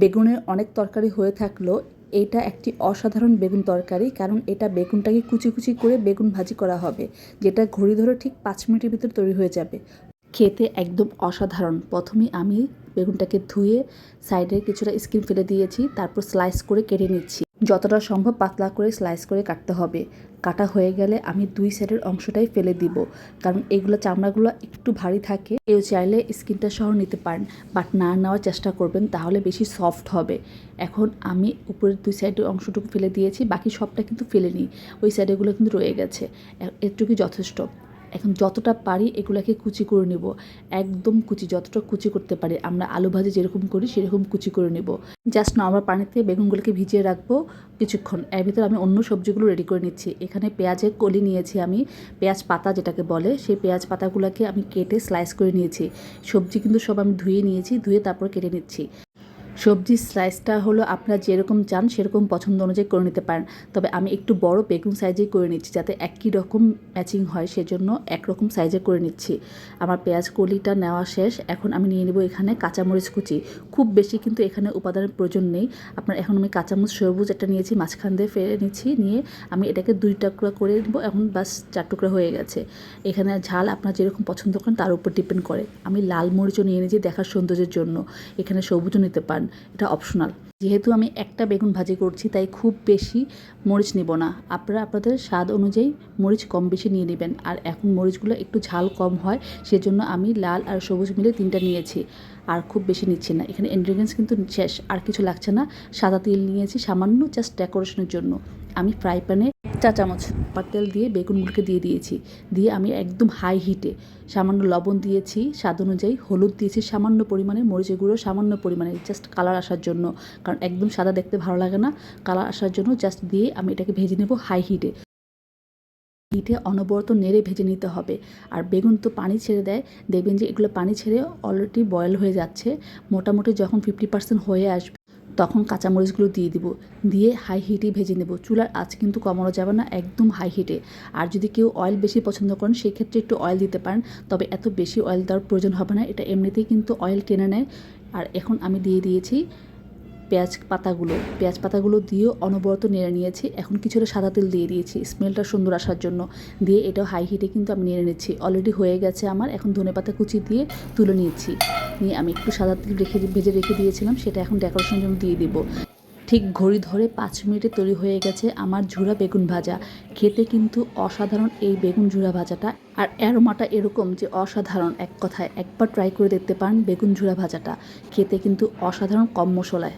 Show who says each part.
Speaker 1: বেগুনের অনেক তরকারি হয়ে থাকল। এটা একটি অসাধারণ বেগুন তরকারি, কারণ এটা বেগুনটাকে কুচি কুচি করে বেগুন ভাজি করা হবে, যেটা ঘড়ি ধরে ঠিক পাঁচ মিনিটের ভিতর তৈরি হয়ে যাবে। খেতে একদম অসাধারণ। প্রথমে আমি বেগুনটাকে ধুয়ে সাইডে কিছুটা স্কিন ফেলে দিয়েছি, তারপর স্লাইস করে কেটে নিচ্ছি। যতটা সম্ভব পাতলা করে স্লাইস করে কাটতে হবে। কাটা হয়ে গেলে আমি দুই সাইডের অংশটাই ফেলে দিব। কারণ এগুলো, চামড়াগুলো একটু ভারী থাকে, কেউ চাইলে স্কিনটা সহ নিতে পারেন। বাট না নেওয়ার চেষ্টা করবেন, তাহলে বেশি সফট হবে। এখন আমি উপরের দুই সাইডের অংশটুকু ফেলে দিয়েছি, বাকি সবটা কিন্তু ফেলে নিই। ওই সাইডেগুলো কিন্তু রয়ে গেছে। এ- এটুকুই যথেষ্ট। এখন যতটা পারি এগুলোকে কুচি করে নেব। একদম কুচি, যতটা কুচি করতে পারি। আমরা আলু ভাজি যেরকম করি, সেরকম কুচি করে নেব। জাস্ট নর্মাল পানিতে বেগুনগুলোকে ভিজিয়ে রাখব কিছুক্ষণ। এর ভিতরে আমি অন্য সবজিগুলো রেডি করে নিচ্ছি। এখানে পেঁয়াজের কলি নিয়েছি আমি। পেঁয়াজ পাতা যেটাকে বলে, সেই পেঁয়াজ পাতাগুলোকে আমি কেটে স্লাইস করে নিয়েছি। সবজি কিন্তু সব আমি ধুয়ে নিয়েছি, ধুয়ে তারপর কেটে নিচ্ছি। সবজির স্লাইসটা হলো আপনারা যেরকম চান সেরকম পছন্দ অনুযায়ী করে নিতে পারেন। তবে আমি একটু বড় বেগুন সাইজেই করে নিচ্ছি যাতে একই রকম ম্যাচিং হয়, সেজন্য একরকম সাইজে করে নিচ্ছি। আমার পেঁয়াজ কলিটা নেওয়া শেষ। এখন আমি নিয়ে নেব এখানে কাঁচামরিচ কুচি। খুব বেশি কিন্তু এখানে উপাদানের প্রয়োজন নেই। আপনার এখন আমি কাঁচামরিচ, সবুজ একটা নিয়েছি, মাঝখান দিয়ে ফেলে নিচ্ছি, নিয়ে আমি এটাকে দুই টুকরা করে নেব। এখন বাস চার টুকরা হয়ে গেছে। এখানে ঝাল আপনার যেরকম পছন্দ করেন তার উপর ডিপেন্ড করে। আমি লাল মরিচও নিয়ে নিয়েছি দেখার সৌন্দর্যের জন্য। এখানে সবুজও নিতে পারেন। এটা অপশনাল যেহেতু আমি একটা বেগুন ভাজি করছি, তাই খুব বেশি মরিচ নেব না। আপনারা আপনাদের স্বাদ অনুযায়ী মরিচ কম বেশি নিয়ে নেবেন। আর এখন মরিচগুলো একটু ঝাল কম হয়, সেজন্য আমি লাল আর সবুজ মিলে তিনটা নিয়েছি। আর খুব বেশি নিচ্ছি না। এখানে ইনগ্রিডিয়েন্টস কিন্তু শেষ, আর কিছু লাগছে না। সাদা তেল নিয়েছি, সামান্য জাস্ট ডেকোরেশনের জন্য। আমি ফ্রাই প্যানে চা চামচ তেল দিয়ে বেগুনগুলোকে দিয়ে দিয়েছি। দিয়ে আমি একদম হাই হিটে সামান্য লবণ দিয়েছি, স্বাদ অনুযায়ী হলুদ দিয়েছি, সামান্য পরিমাণে মরিচের গুঁড়ো, সামান্য পরিমাণে জাস্ট কালার আসার জন্য। কারণ একদম সাদা দেখতে ভালো লাগে না কালার আসার জন্য জাস্ট দিয়ে আমি এটাকে ভেজে নেব হাই হিটে হিটে অনবরত নেড়ে ভেজে নিতে হবে। আর বেগুন তো পানি ছেড়ে দেয়, দেখবেন যে এগুলো পানি ছেড়ে অলরেডি বয়েল হয়ে যাচ্ছে। মোটামুটি যখন ফিফটি পার্সেন্ট হয়ে আসবে তখন কাঁচামরিচগুলো দিয়ে দিব। দিয়ে হাই হিটে ভেজে নেব। চুলার আঁচ কিন্তু কমানো যাবে না, একদম হাই হিটে আর যদি কেউ অয়েল বেশি পছন্দ করেন, সেক্ষেত্রে একটু অয়েল দিতে পারেন। তবে এত বেশি অয়েল দেওয়ার প্রয়োজন হবে না। এটা এমনিতেই কিন্তু অয়েল কেনে নেয়। আর এখন আমি দিয়ে দিয়েছি পেঁয়াজ পাতাগুলো পেঁয়াজ পাতাগুলো দিয়েও অনবরত নেড়ে নিয়েছি। এখন কিছুটা সাদা তেল দিয়ে দিয়েছি। স্মেলটা সুন্দর আসার জন্য। দিয়ে এটাও হাই হিটে কিন্তু আমি নেড়ে নিচ্ছি। অলরেডি হয়ে গেছে আমার। এখন ধনে পাতা কুচি দিয়ে তুলে নিয়েছি। নিয়ে আমি একটু সাদা তেল রেখে ভেজে রেখে দিয়েছিলাম। সেটা এখন ডেকোরেশনের জন্য দিয়ে দিব। ঠিক ঘড়ি ধরে পাঁচ মিনিটে তৈরি হয়ে গেছে আমার ঝুরা বেগুন ভাজা। খেতে কিন্তু অসাধারণ এই বেগুন ঝুরা ভাজাটা। আর অ্যারোমাটা এরকম যে অসাধারণ এক কথায়। একবার ট্রাই করে দেখতে পারেন বেগুন ঝুরা ভাজাটা। খেতে কিন্তু অসাধারণ কম মশলায়।